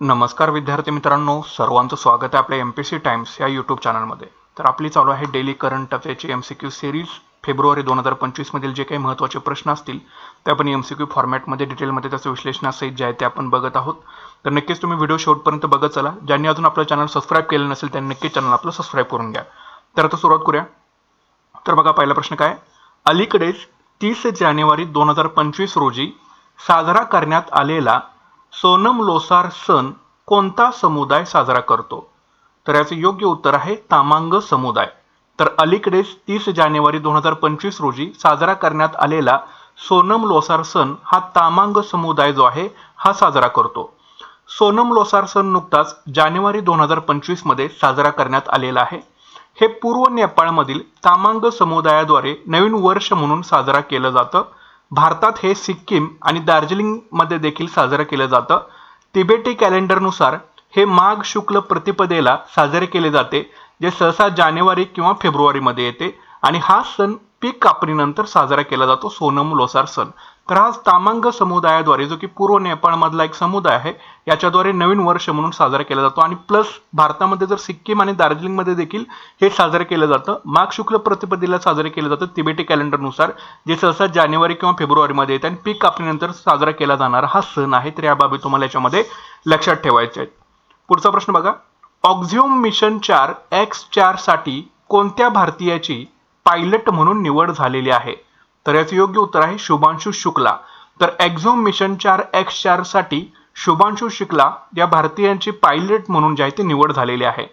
नमस्कार विद्यार्थी मित्रांनो सर्वांचं स्वागत आहे आपल्या एम पी सी टाइम्स या यूट्यूब चॅनलमध्ये तर आपली चालू आहे डेली करंट अफेअरची एम सी क्यू सिरीज फेब्रुवारी दोन हजार पंचवीसमधील जे काही महत्त्वाचे प्रश्न असतील ते आपण एम सी क्यू फॉर्मॅटमध्ये डिटेलमध्ये त्याचं विश्लेषणासहित जे आहे ते आपण बघत आहोत. तर नक्कीच तुम्ही व्हिडिओ शेवटपर्यंत बघत चला. ज्यांनी अजून आपलं चॅनल सबस्क्राईब केलं नसेल त्यांनी नक्कीच चॅनल आपलं सबस्क्राईब करून घ्या. तर आता सुरुवात करूया. तर बघा पहिला प्रश्न काय अलीकडेच तीस जानेवारी दोन हजार पंचवीस रोजी साजरा करण्यात आलेला सोनम लोसार सण कोणता समुदाय साजरा करतो? तर याचे योग्य उत्तर आहे तामांग समुदाय. तर अलीकडेच तीस जानेवारी दोन हजार पंचवीस रोजी साजरा करण्यात आलेला सोनम लोसार सण हा तामांग समुदाय जो आहे हा साजरा करतो. सोनम लोसार सण नुकताच जानेवारी दोन हजार पंचवीसमध्ये साजरा करण्यात आलेला आहे. हे पूर्व नेपाळमधील तामांग समुदायाद्वारे नवीन वर्ष म्हणून साजरा केलं जातं. भारतात हे सिक्कीम आणि दार्जिलिंगमध्ये देखील साजरं केलं जातं. तिबेटी कॅलेंडरनुसार हे माघ शुक्ल प्रतिपदेला साजरे केले जाते जे सहसा जानेवारी किंवा फेब्रुवारीमध्ये येते. आणि हा सण पीक कापणीनंतर साजरा केला जातो सोनम लोसार सण. तर हा तामांग समुदायाद्वारे जो की पूर्व नेपाळमधला एक समुदाय आहे याच्याद्वारे नवीन वर्ष म्हणून साजरा केला जातो. आणि प्लस भारतामध्ये जर सिक्कीम आणि दार्जिलिंगमध्ये देखील हे साजरं केलं जातं माघ शुक्ल प्रतिपदेला साजरे केलं जातं तिबेटी कॅलेंडरनुसार जे सहसा जानेवारी किंवा फेब्रुवारीमध्ये येते. आणि पीक कापणीनंतर साजरा केला जाणारा हा सण आहे. तर या बाबी तुम्हाला याच्यामध्ये लक्षात ठेवायचे आहेत पुढचा प्रश्न बघा. ऑक्झिओम मिशन चार एक्स चारसाठी कोणत्या भारतीयाची पायलट म्हणून निवड झालेली आहे. तर याचं योग्य उत्तर आहे शुभांशु शुक्ला. तर एक्झोम मिशन चार एक्स चारसाठी शुभांशु शुक्ला या भारतीयांची पायलट म्हणून जे आहे ती निवड झालेली आहे.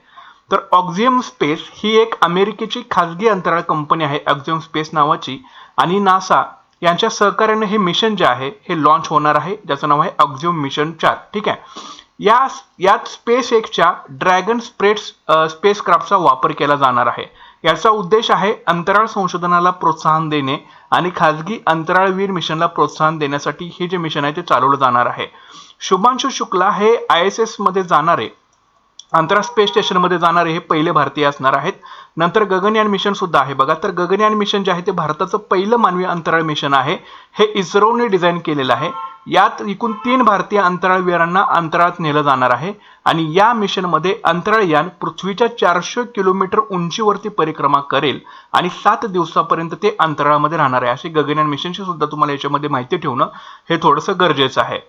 तर ऑक्झियम स्पेस ही एक अमेरिकेची खाजगी अंतराळ कंपनी आहे ऑक्झियम स्पेस नावाची. आणि नासा यांच्या सहकार्याने हे मिशन जे आहे हे लॉन्च होणार आहे ज्याचं नाव आहे ऑक्झियम मिशन चार. ठीक आहे? या यात स्पेस एक्सच्या ड्रॅगन स्प्रेड स्पेस क्राफ्टचा वापर केला जाणार आहे. याचा उद्देश आहे अंतराळ संशोधनाला प्रोत्साहन देणे आणि खाजगी अंतराळवीर मिशनला प्रोत्साहन देण्यासाठी हे जे मिशन आहे ते चालवलं जाणार आहे. शुभांशु शुक्ला हे आय एस एसमध्ये जाणारे अंतराळ स्पेस स्टेशनमध्ये जाणारे हे पहिले भारतीय असणार आहेत. नंतर गगनयान मिशन सुद्धा आहे. बघा तर गगनयान मिशन जे आहे ते भारताचं पहिलं मानवी अंतराळ मिशन आहे. हे इस्रोने डिझाईन केलेलं आहे. यात एकूण तीन भारतीय अंतराळवीरांना अंतराळात नेलं जाणार आहे. आणि या मिशनमध्ये अंतराळयान पृथ्वीच्या चारशे किलोमीटर उंचीवरती परिक्रमा करेल. आणि सात दिवसापर्यंत ते अंतराळामध्ये राहणार आहे. असे गगनयान मिशनची सुद्धा तुम्हाला याच्यामध्ये माहिती ठेवणं हे थोडंसं गरजेचं आहे.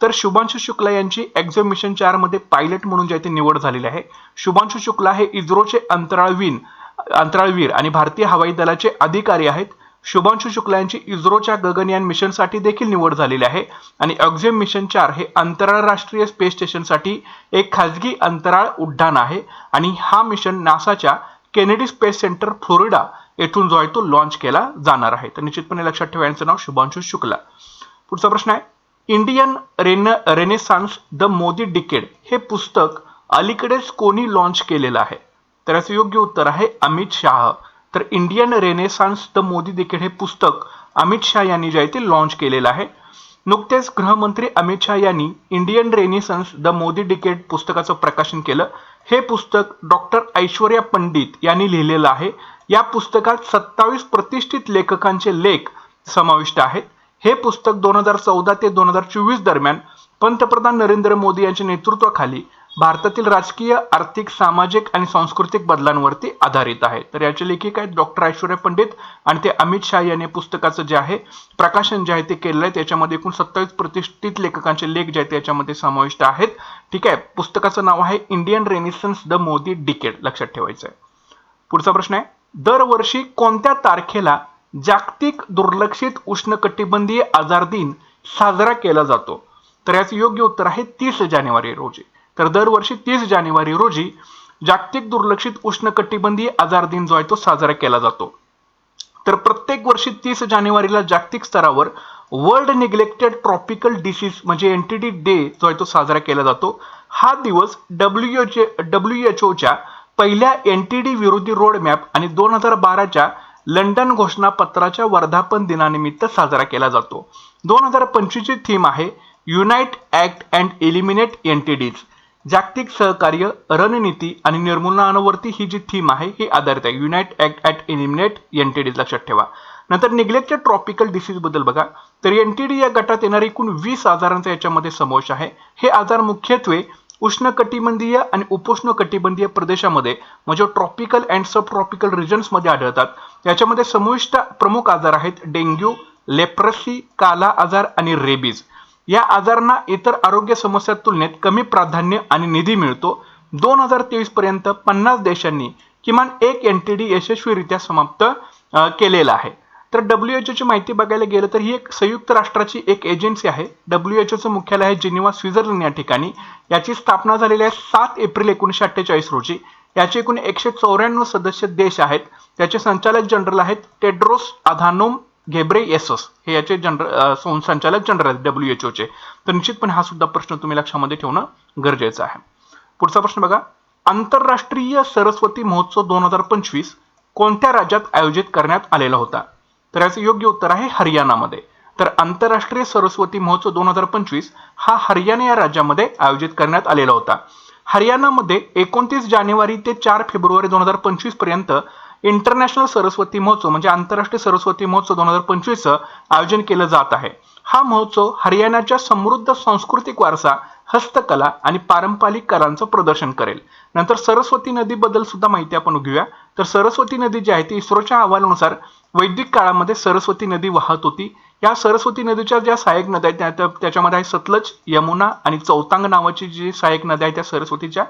तर शुभांशु शुक्ला यांची एक्झो मिशन चारमध्ये पायलट म्हणून जे आहे ते निवड झालेली आहे शुभांशु शुक्ला हे इस्रोचे अंतराळवीन अंतराळवीर आणि भारतीय हवाई दलाचे अधिकारी आहेत. शुभांशु शुक्ला यांची इस्रोच्या गगनयान मिशनसाठी देखील निवड झालेली आहे. आणि ऑक्झियम मिशन चार हे आंतरराष्ट्रीय स्पेस स्टेशनसाठी एक खाजगी अंतराळ उड्डाण आहे. आणि हा मिशन नासाच्या केनेडी स्पेस सेंटर फ्लोरिडा येथून जो आहे तो लॉन्च केला जाणार आहे. तर निश्चितपणे लक्षात ठेवा यांचं नाव शुभांशु शुक्ला. पुढचा प्रश्न आहे. Indian rain renaissance the Modi decade हे पुस्तक अलीकडेच कोणी लॉन्च केलेलं आहे? तर याचं योग्य उत्तर आहे अमित शाह. तर इंडियन रेनेसान्स द मोदी देखील हे पुस्तक अमित शहा यांनी जे आहे ते लॉन्च केलेलं आहे नुकतेच गृहमंत्री अमित शहा यांनी Indian renaissance the Modi decade पुस्तकाचं प्रकाशन केलं. हे पुस्तक डॉक्टर ऐश्वर्या पंडित यांनी लिहिलेलं आहे. या पुस्तकात सत्तावीस प्रतिष्ठित लेखकांचे लेख समाविष्ट आहेत. हे पुस्तक दोन हजार चौदा ते दोन हजार चोवीस दरम्यान पंतप्रधान नरेंद्र मोदी यांच्या नेतृत्वाखाली भारतातील राजकीय आर्थिक सामाजिक आणि सांस्कृतिक बदलांवरती आधारित आहे. तर याचे लेखिक आहेत डॉक्टर ऐश्वर्या पंडित आणि ते अमित शाह यांनी पुस्तकाचं जे आहे प्रकाशन जे आहे ते केलेलं आहे. त्याच्यामध्ये एकूण सत्तावीस प्रतिष्ठित लेखकांचे लेख जे आहेत त्याच्यामध्ये समाविष्ट आहेत. ठीक आहे पुस्तकाचं नाव आहे Indian renaissance the Modi decade. लक्षात ठेवायचं आहे. पुढचा प्रश्न आहे दरवर्षी कोणत्या तारखेला जागतिक दुर्लक्षित उष्णकटिबंधीय आजार दिन साजरा केला जातो? तर याचं योग्य उत्तर आहे तीस जानेवारी रोजी. तर दरवर्षी तीस जानेवारी रोजी जागतिक दुर्लक्षित उष्णकटिबंधीय आजार दिन जो आहे तो साजरा केला जातो. तर प्रत्येक वर्षी तीस जानेवारीला जागतिक स्तरावर वर्ल्ड निग्लेक्टेड ट्रॉपिकल डिसीज म्हणजे एनटीडी डे जो आहे तो साजरा केला जातो. हा दिवस डब्ल्यू एच डब्ल्यू एच ओच्या पहिल्या एन टी डी विरोधी रोड मॅप आणि दोन हजार बाराच्या लंडन घोषणापत्राच्या वर्धापन दिनानिमित्त साजरा केला जातो. दोन हजार पंचवीसची थीम आहे unite act and eliminate NTDs जागतिक सहकार्य रणनीती आणि निर्मूलनावरती ही जी थीम आहे ही आधारित आहे. Unite act at eliminate N T Ds लक्षात ठेवा. नंतर निग्लेक्टेड ट्रॉपिकल डिसीजबद्दल बघा. तर एन टी डी या गटात येणारे एकूण वीस आजारांचा याच्यामध्ये समावेश आहे. हे आजार मुख्यत्वे उष्णकटिबंधीय आणि उपोष्ण कटिबंधीय प्रदेशामध्ये म्हणजे ट्रॉपिकल अँड सब ट्रॉपिकल रिजन्समध्ये आढळतात. याच्यामध्ये समाविष्ट प्रमुख आजार आहेत डेंग्यू लेप्रसी काला आजार आणि रेबीज. या आजारांना इतर आरोग्य समस्या तुलनेत कमी प्राधान्य आणि निधी मिळतो. दोन हजार तेवीस पर्यंत पन्नास देशांनी किमान एक एन टी डी यशस्वीरित्या समाप्त केलेला आहे. तर डब्ल्यू एच ओची माहिती बघायला गेलं तर ही एक संयुक्त राष्ट्राची एक एजन्सी आहे. डब्ल्यू एच ओचं मुख्यालय आहे जिनिवा स्वित्झर्लंड या ठिकाणी. याची स्थापना झालेली आहे सात एप्रिल एकोणीसशे अठ्ठेचाळीस रोजी. याचे एकूण एकशे चौऱ्याण्णव सदस्य देश आहेत. त्याचे संचालक जनरल आहेत टेड्रोस अधानोम घेब्रे येसस हे याचे जनरल संचालक जनरल आहेत डब्ल्यू एच ओचे तर निश्चितपणे हा सुद्धा प्रश्न तुम्ही लक्षामध्ये ठेवणं गरजेचं आहे. पुढचा प्रश्न बघा. आंतरराष्ट्रीय सरस्वती महोत्सव दोन हजार पंचवीस कोणत्या राज्यात आयोजित करण्यात आलेला होता? तर याचं योग्य उत्तर आहे हरियाणामध्ये. तर आंतरराष्ट्रीय सरस्वती महोत्सव दोन हजार पंचवीस हा हरियाणा या राज्यामध्ये आयोजित करण्यात आलेला होता. हरियाणामध्ये एकोणतीस जानेवारी ते चार फेब्रुवारी दोन हजार पंचवीसपर्यंत इंटरनॅशनल सरस्वती महोत्सव म्हणजे आंतरराष्ट्रीय सरस्वती महोत्सव दोन हजार पंचवीसचं आयोजन केलं जात आहे. हा महोत्सव हरियाणाच्या समृद्ध सांस्कृतिक वारसा हस्तकला आणि पारंपरिक कलांचं प्रदर्शन करेल. नंतर सरस्वती नदीबद्दल सुद्धा माहिती आपण घेऊया. तर सरस्वती नदी जी आहे ती इस्रोच्या अहवालानुसार वैदिक काळामध्ये सरस्वती नदी वाहत होती. या सरस्वती नदीच्या ज्या सहाय्यक नद्या आहेत त्या- त्याच्यामध्ये आहे सतलज यमुना आणि चौतांग नावाची जी सहाय्यक नद्या आहेत त्या सरस्वतीच्या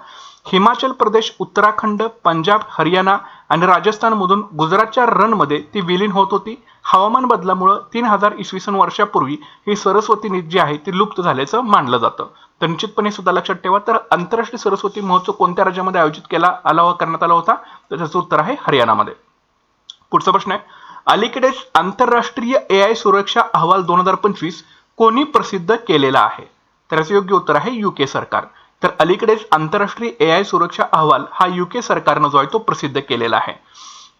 हिमाचल प्रदेश उत्तराखंड पंजाब हरियाणा आणि राजस्थानमधून गुजरातच्या रणमध्ये ती विलीन होत होती. हवामान बदलामुळं तीन हजार इसवी सन वर्षापूर्वी ही सरस्वती नदी जी आहे ती लुप्त झाल्याचं मानलं जातं. तर निश्चितपणे सुद्धा लक्षात ठेवा. तर आंतरराष्ट्रीय सरस्वती महोत्सव कोणत्या राज्यामध्ये आयोजित केला आला करण्यात आला होता? तर त्याचं उत्तर आहे हरियाणामध्ये. पुढचा प्रश्न आहे. अलीकडेच आंतरराष्ट्रीय ए आय सुरक्षा अहवाल दोन हजार पंचवीस कोणी प्रसिद्ध केलेला आहे? तर याचं योग्य उत्तर आहे युके सरकार. तर अलीकडेच आंतरराष्ट्रीय ए आय सुरक्षा अहवाल हा युके सरकारनं जो आहे तो प्रसिद्ध केलेला आहे.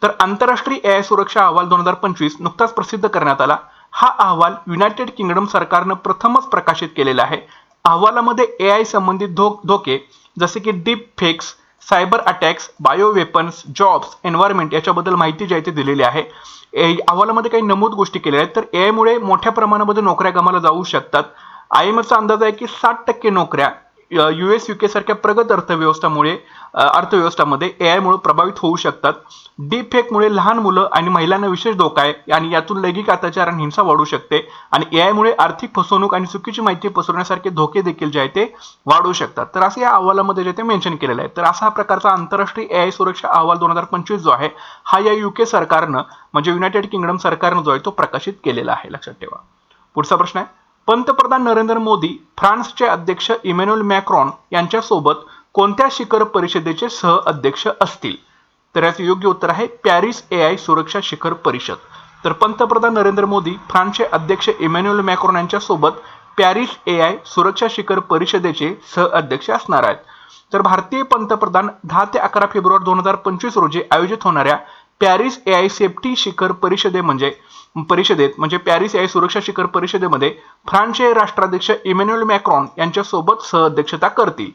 तर आंतरराष्ट्रीय ए आय सुरक्षा अहवाल दोन हजार पंचवीस नुकताच प्रसिद्ध करण्यात आला. हा अहवाल युनायटेड किंगडम सरकारनं प्रथमच प्रकाशित केलेला आहे. अहवालामध्ये ए आय संबंधित धो धोके जसे की deep fakes cyber attacks bio weapons jobs environment याच्याबद्दल माहिती जी आहे ती दिलेली आहे. ए- अहवालामध्ये काही नमूद गोष्टी केलेल्या आहेत. तर ए आयमुळे मोठ्या प्रमाणामध्ये नोकऱ्या गमाला जाऊ शकतात. आय एम एफचा अंदाज आहे की साठ टक्के नोकऱ्या युएस युके सारख्या प्रगत अर्थव्यवस्थामुळे अर्थव्यवस्थामध्ये ए आयमुळे प्रभावित होऊ शकतात. डीफेकमुळे लहान मुलं आणि महिलांना विशेष धोका आहे. आणि यातून लैंगिक अत्याचार आणि हिंसा वाढू शकते. आणि ए आयमुळे आर्थिक फसवणूक आणि चुकीची माहिती पसरवण्यासारखे धोके देखील जे आहे ते वाढू शकतात. तर असं या अहवालामध्ये जे ते मेन्शन केलेलं आहे. तर असा हा प्रकारचा आंतरराष्ट्रीय ए आय सुरक्षा अहवाल दोन हजार पंचवीस जो आहे हा या युके सरकारनं म्हणजे युनायटेड किंगडम सरकारनं जो आहे तो प्रकाशित केलेला आहे. लक्षात ठेवा. पुढचा प्रश्न आहे. पंतप्रधान नरेंद्र मोदी फ्रान्सचे अध्यक्ष इमॅन्युअल मॅक्रॉन यांच्यासोबत कोणत्या शिखर परिषदेचे सह अध्यक्ष असतील? तर याचं योग्य उत्तर आहे पॅरिस ए आय सुरक्षा शिखर परिषद. तर पंतप्रधान नरेंद्र मोदी फ्रान्सचे अध्यक्ष इमॅन्युअल मॅक्रॉन यांच्यासोबत पॅरिस ए आय सुरक्षा शिखर परिषदेचे सह अध्यक्ष असणार आहेत. तर भारतीय पंतप्रधान दहा ते अकरा फेब्रुवारी दोन हजार पंचवीस रोजी आयोजित होणाऱ्या पॅरिस ए आय सेफ्टी शिखर परिषदे म्हणजे परिषदेत म्हणजे पॅरिस ए आय सुरक्षा शिखर परिषदेमध्ये फ्रान्सचे राष्ट्राध्यक्ष इमॅन्युएल मॅक्रॉन यांच्यासोबत सहअध्यक्षता करतील.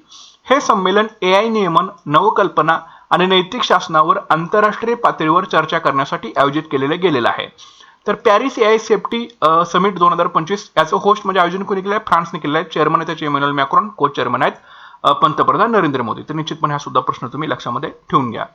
हे संमेलन ए आय नियमन नवकल्पना आणि नैतिक शासनावर आंतरराष्ट्रीय पातळीवर चर्चा करण्यासाठी आयोजित केलेलं गेलेलं आहे. तर Paris A I safety summit दोन हजार पंचवीस याचं होस्ट म्हणजे आयोजन कोणी केलं आहे फ्रान्सने केलं आहे चेअरमन आहे त्याचे इमॅन्युअल मॅक्रॉन को चेअरमन आहेत पंतप्रधान नरेंद्र मोदी. तर निश्चितपणे हा सुद्धा प्रश्न तुम्ही लक्षामध्ये ठेवून घ्या.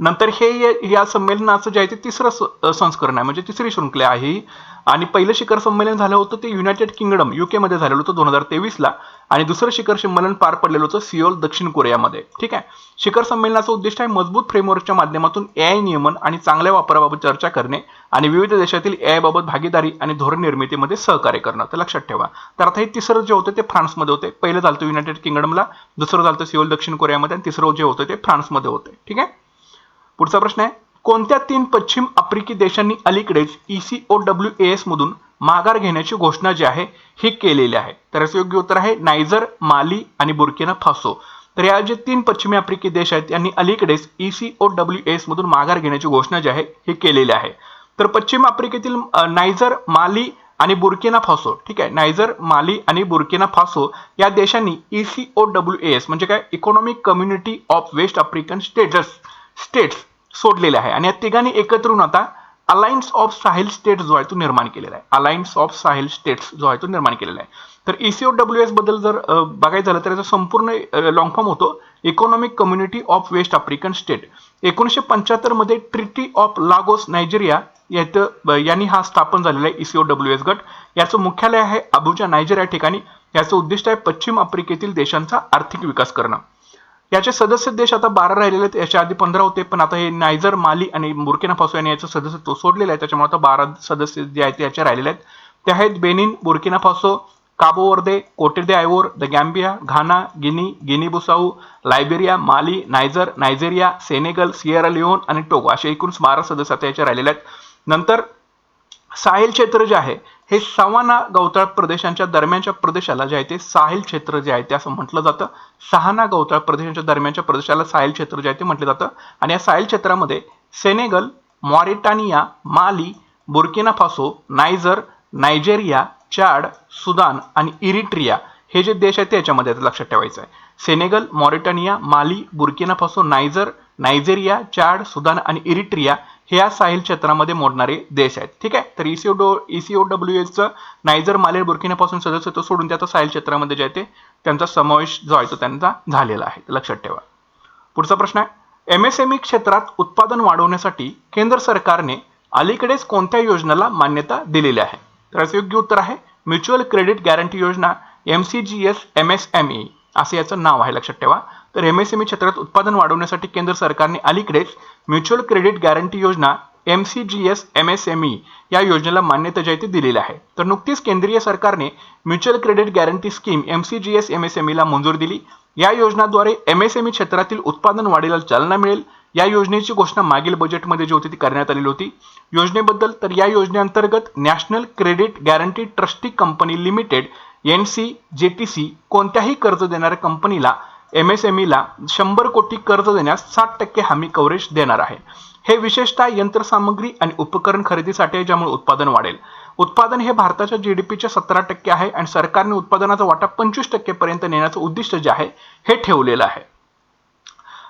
नंतर हे या- संमेलनाचं जे आहे ते तिसरं संस्करण आहे. म्हणजे तिसरी शृंखला आहे. आणि पहिलं शिखर संमेलन झालं होतं ते युनायटेड किंगडम युके मध्ये झालेलं होतं दोन हजार तेवीसला. आणि दुसरं शिखर संमेलन पार पडलेलं होतं सिओल दक्षिण कोरियामध्ये. ठीक आहे? शिखर संमेलनाचं उद्दिष्ट आहे मजबूत फ्रेमवर्कच्या माध्यमातून ए आय नियमन आणि चांगल्या वापराबाबत चर्चा करणे आणि विविध देशातील ए आयबाबत भागीदारी आणि धोरण निर्मितीमध्ये सहकार्य करणं. तर लक्षात ठेवा. तर आता हे तिसरं जे होतं ते फ्रान्समध्ये होते. पहिलं झालं युनायटेड किंगडमला दुसरं झालं सिओल दक्षिण कोरियामध्ये आणि तिसरं जे होतं ते फ्रान्समध्ये होते. ठीक आहे? पुढचा प्रश्न आहे. कोणत्या तीन पश्चिम आफ्रिकी देशांनी अलीकडेच ईसीओ डब्ल्यू एस मधून माघार घेण्याची घोषणा जी आहे ही केलेली आहे? तर याचं योग्य उत्तर आहे नायजर माली आणि बुर्किना फासो. तर या जे तीन पश्चिमी आफ्रिकी देश आहेत यांनी अलीकडेच ईसीओ डब्ल्यू एस मधून माघार घेण्याची घोषणा जी आहे ही केलेली आहे. तर पश्चिम आफ्रिकेतील नायजर माली आणि बुर्किना फासो. ठीक आहे नायजर माली आणि बुर्किना फासो या देशांनी ईसीओ डब्ल्यू एस म्हणजे काय? Economic community of west African status states सोडलेले आहे. आणि या तिघांनी एकत्रून आता अलायन्स ऑफ साहिल स्टेट्स जो आहे तो निर्माण केलेला आहे. अलायन्स ऑफ साहिल स्टेट्स जो आहे तो निर्माण केलेला आहे. तर ईसीओ डब्ल्यू एसबद्दल जर बघायचं झालं तर याचा संपूर्ण लॉंग फॉर्म होतो. Economic community of west African state एकोणीसशे पंच्याहत्तरमध्ये ट्रिटी ऑफ लागोस नायजेरिया याचं यांनी हा स्थापन झालेला आहे ईसीओ डब्ल्यू एस गट. याचं मुख्यालय आहे अबुजा नायजेरिया ठिकाणी. याचं उद्दिष्ट आहे पश्चिम आफ्रिकेतील देशांचा आर्थिक विकास करणं. याचे सदस्य देश आता बारा राहिलेले आहेत. याच्या आधी पंधरा होते पण आता हे नायजर माली आणि बुर्किना फासो यांनी याचं सदस्यत्व सोडलेलं आहे. त्याच्यामुळे आता बारा सदस्य जे आहेत याचे राहिलेले आहेत. ते आहेत Benin Burkina Faso Cabo Verde Cote d'Ivoire the Gambia Ghana Guinea Guinea Bissau Liberia Mali Niger Nigeria Senegal Sierra Leone आणि टोगो असे एकूण बारा सदस्य आता याचे राहिलेले आहेत. नंतर साहिल क्षेत्र जे आहे हे सवाना गवताळ प्रदेशांच्या दरम्यानच्या प्रदेशाला जे आहे ते साहिल क्षेत्र जे आहे ते असं म्हटलं जातं. सहाना गवताळ प्रदेशांच्या दरम्यानच्या प्रदेशाला साहिल क्षेत्र जे आहे ते म्हटलं जातं. आणि या साहिल क्षेत्रामध्ये Senegal Mauritania Mali Burkina Faso Niger Nigeria Chad Sudan आणि इरिट्रिया हे जे देश आहेत ते याच्यामध्ये आता लक्षात ठेवायचं आहे. Senegal Mauritania Mali Burkina Faso Niger Nigeria Chad Sudan आणि इरिट्रिया हे या साहिल क्षेत्रामध्ये मोडणारे देश आहेत. ठीक आहे? तर ईसीओ डो ईसीओ डब्ल्यू एसचं नायजर मालेर बुर्किनापासून सदस्यत्व सोडून त्याचा साहिल क्षेत्रामध्ये जे आहे ते त्यांचा समावेश जो आहे तो त्यांचा झालेला आहे. लक्षात ठेवा. पुढचा प्रश्न आहे. एम एस एम ई क्षेत्रात उत्पादन वाढवण्यासाठी केंद्र सरकारने अलीकडेच कोणत्या योजनेला मान्यता दिलेली आहे? तर याचं योग्य उत्तर आहे म्युच्युअल क्रेडिट गॅरंटी योजना M C G S M S M E. असं याचं नाव आहे. लक्षात ठेवा. तर एम एस एम ई क्षेत्रात उत्पादन वाढवण्यासाठी केंद्र सरकारने अलीकडेच म्युच्युअल क्रेडिट गॅरंटी योजना M C G S M S M E या योजनेला मान्यता जायती दिलेली आहे. तर नुकतीच केंद्रीय सरकारने mutual credit guarantee scheme M C G S M S M ईला मंजूर दिली. या योजनाद्वारे एम एस एम ई क्षेत्रातील उत्पादन वाढीला चालना मिळेल. या योजनेची घोषणा मागील बजेटमध्ये जी होती ती करण्यात आलेली होती. योजनेबद्दल तर या योजनेअंतर्गत national credit guarantee trustee company limited N C J T C कोणत्याही कर्ज देणाऱ्या कंपनीला एम एस एम ईला शंभर कोटी कर्ज देण्यास साठ टक्के हमी कव्हरेज देणार आहे. हे विशेषतः यंत्रसामग्री आणि उपकरण खरेदीसाठी आहे ज्यामुळे उत्पादन वाढेल. उत्पादन हे भारताच्या जीडीपीचे सतरा टक्के आहे आणि सरकारने उत्पादनाचा वाटा पंचवीस टक्केपर्यंत नेण्याचं उद्दिष्ट जे आहे हे ठेवलेलं आहे.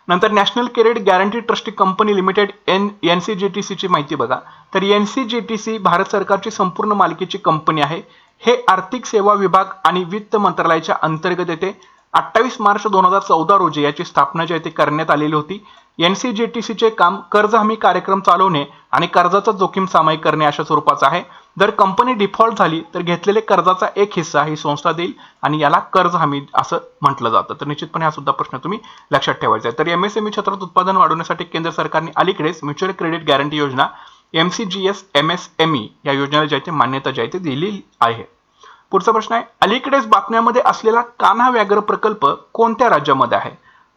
नंतर national credit guarantee trustee company limited N N C G T सीची माहिती बघा. तर N C G T C Bharat सरकारची संपूर्ण मालकीची कंपनी आहे. हे आर्थिक सेवा विभाग आणि वित्त मंत्रालयाच्या अंतर्गत येते. अठ्ठावीस मार्च दोन हजार चौदा रोजी याची स्थापना जी आहे ती करण्यात आलेली होती. एन सी जी टी सीचे काम कर्ज हमी कार्यक्रम चालवणे आणि कर्जाचा जोखीम सामायिक करणे अशा स्वरूपाचं आहे. जर कंपनी डिफॉल्ट झाली तर घेतलेले कर्जाचा एक हिस्सा ही संस्था देईल आणि याला कर्ज हमी असं म्हटलं जातं. तर निश्चितपणे हा सुद्धा प्रश्न तुम्ही लक्षात ठेवायचा आहे. तर एम एस एम ई क्षेत्रात उत्पादन वाढवण्यासाठी केंद्र सरकारने अलीकडेच म्युच्युअल क्रेडिट गॅरंटी योजना M C G S M S M E या योजनेला जी आहे ती मान्यता जी आहे ती दिली आहे. पुढचा प्रश्न आहे. अलीकडेच बातम्यामध्ये असलेला कान्हा व्याघ्र प्रकल्प कोणत्या राज्यामध्ये आहे?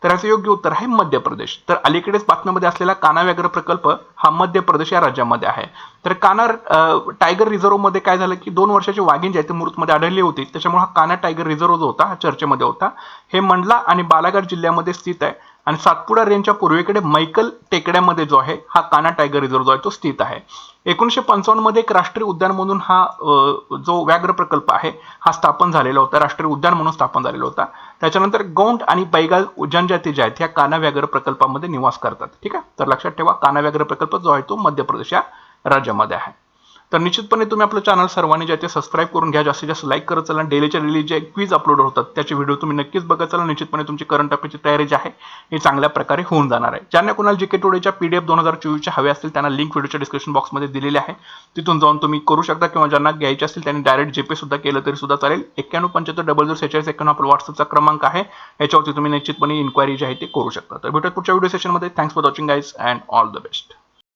तर याचं योग्य उत्तर आहे मध्य प्रदेश तर अलीकडेच बातम्यामध्ये असलेला काना व्याघ्र प्रकल्प हा मध्य प्रदेश या राज्यामध्ये आहे. तर काना टायगर रिझर्व्हमध्ये काय झालं की दोन वर्षाची वाघिण जी आहे ती मृतमध्ये आढळली होती. त्याच्यामुळे हा काना टायगर रिझर्व्ह जो होता हा चर्चेमध्ये होता. हे मंडला आणि बालाघाट जिल्ह्यामध्ये स्थित आहे. आणि सातपुडा रेंजच्या पूर्वेकडे मैकल टेकड्यामध्ये जो आहे हा काना टायगर रिझर्व जो आहे तो स्थित आहे. एकोणीसशे पंचावन्नमध्ये एक राष्ट्रीय उद्यान म्हणून हा जो व्याघ्र प्रकल्प आहे हा स्थापन झालेला होता. राष्ट्रीय उद्यान म्हणून स्थापन झालेला होता. त्याच्यानंतर गौंड आणि बैगाल जनजाती ज्या आहेत ह्या काना व्याघ्र प्रकल्पामध्ये निवास करतात. ठीक आहे? तर लक्षात ठेवा काना व्याघ्र प्रकल्प जो आहे तो मध्य प्रदेश या राज्यामध्ये आहे. तर निश्चितपणे तुम्ही आपलं चॅनल सर्वांनी जे आहे ते सबस्क्राईब करून घ्या. जास्तीत जास्त लाईक करत चला. डेलीच्या डेली जे क्विज अपलोड होतात त्याचे व्हिडिओ तुम्ही नक्कीच बघत चला. निश्चितपणे तुमची करंट अफेअरची तयारी जी आहे ही चांगल्या प्रकारे होऊन जाणार आहे. ज्यांना कोणाला जीके टुडेच्या पीडीएफ दोन हजार चोवीसच्या हवे असतील त्यांना लिंक व्हिडिओच्या डिस्क्रिप्शन बॉक्समध्ये दिलेली आहे. तिथून जाऊन तुम्ही करू शकता किंवा ज्यांना घ्यायचे असतील त्यांनी डायरेक्ट जीपे सुद्धा केलं तरी सुद्धा चालेल. एक्क्याण्णव पंच्याहत्तर डबल झिरो सेहेचाळीस एक्क्याण्णव आपला व्हॉट्सअपचा क्रमांक आहे. याच्यावरती तुम्ही निश्चितपणे इन्क्वायरी जी आहे ते करू शकता. तर भेटत पुढच्या व्हिडिओ सेशनमध्ये thanks for watching guys and all the best